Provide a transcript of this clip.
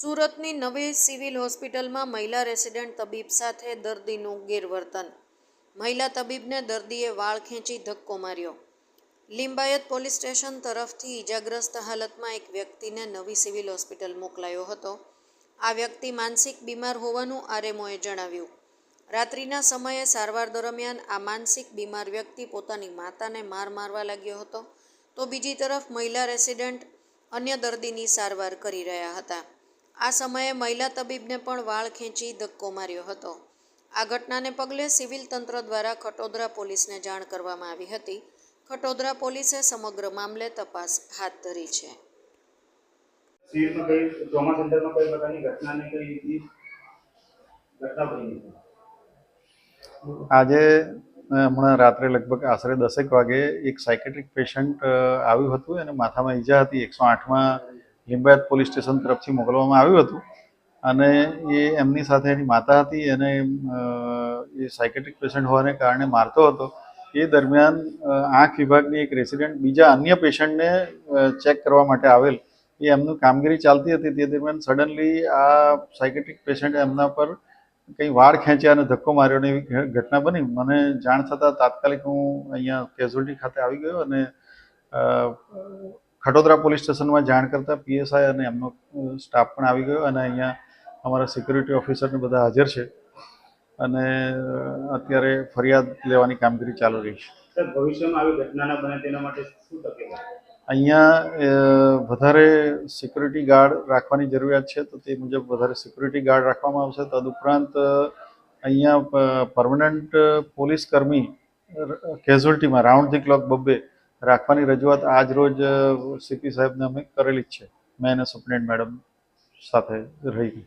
સુરતની નવી સિવિલ હોસ્પિટલમાં મહિલા રેસિડેન્ટ તબીબ સાથે દર્દીનું ગેરવર્તન. મહિલા તબીબને દર્દીએ વાળ ખેંચી ધક્કો માર્યો. લિંબાયત પોલીસ સ્ટેશન તરફથી ઈજાગ્રસ્ત હાલતમાં એક વ્યક્તિને નવી સિવિલ હોસ્પિટલ મોકલાયો હતો. આ વ્યક્તિ માનસિક બીમાર હોવાનું આરએમઓએ જણાવ્યું. રાત્રિના સમયે સારવાર દરમિયાન આ માનસિક બીમાર વ્યક્તિ પોતાની માતાને માર મારવા લાગ્યો હતો. તો બીજી તરફ મહિલા રેસિડેન્ટ અન્ય દર્દીની સારવાર કરી રહ્યા હતા. આ સમયે મહિલા તબીબને પણ વાળ ખેંચી ધક્કો માર્યો હતો. આ ઘટનાને પગલે સિવિલ તંત્ર દ્વારા ખટોદરા પોલીસને જાણ કરવામાં આવી હતી. ખટોદરા પોલીસે સમગ્ર મામલે તપાસ હાથ ધરી છે. આજે હમણાં રાત્રે લગભગ આશરે દસેક વાગે એક સાયકેટ્રિક પેશન્ટ આવ્યું હતું. અને માથામાં ઈજા હતી. એકસો આઠમાં લિંબાયત પોલીસ સ્ટેશન તરફથી મોકલવામાં આવ્યું હતું. અને એ એમની સાથે એની માતા હતી અને એ સાયકેટ્રિક પેશન્ટ હોવાને કારણે મારતો હતો. એ દરમિયાન આંખ વિભાગની એક રેસિડેન્ટ બીજા અન્ય પેશન્ટને ચેક કરવા માટે આવેલ. એ એમનું કામગીરી ચાલતી હતી. તે દરમિયાન સડનલી આ સાયકેટ્રિક પેશન્ટે એમના પર કંઈ વાળ ખેંચ્યા અને ધક્કો માર્યો ને એવી ઘટના બની. મને જાણ થતાં તાત્કાલિક હું અહીંયા કેઝ્યુઅલ્ટી ખાતે આવી ગયો અને ખટોદરા પોલીસ સ્ટેશનમાં જાણ કરતાં પીએસઆઈ અને એમનો સ્ટાફ પણ આવી ગયો અને અહીંયા અમારા સિક્યુરિટી ઓફિસરને બધા હાજર છે અને અત્યારે ફરિયાદ લેવાની કામગીરી ચાલુ રહી છે. ભવિષ્યમાં આવી ઘટના ના બને તેના માટે શું તકેદારી? અહીંયા વધારે સિક્યુરિટી ગાર્ડ રાખવાની જરૂરિયાત છે તો તે મુજબ વધારે સિક્યુરિટી ગાર્ડ રાખવામાં આવશે. તદુપરાંત અહીંયા પરમનન્ટ પોલીસ કર્મી કેઝ્યુઅલ્ટીમાં રાઉન્ડ ધી ક્લોક બબ્બે રાખવાની રજૂઆત આજ રોજ સીપી સાહેબને અમે કરેલી જ છે. મેં અને સુપ્રિન્ટ મેડમ સાથે રહી.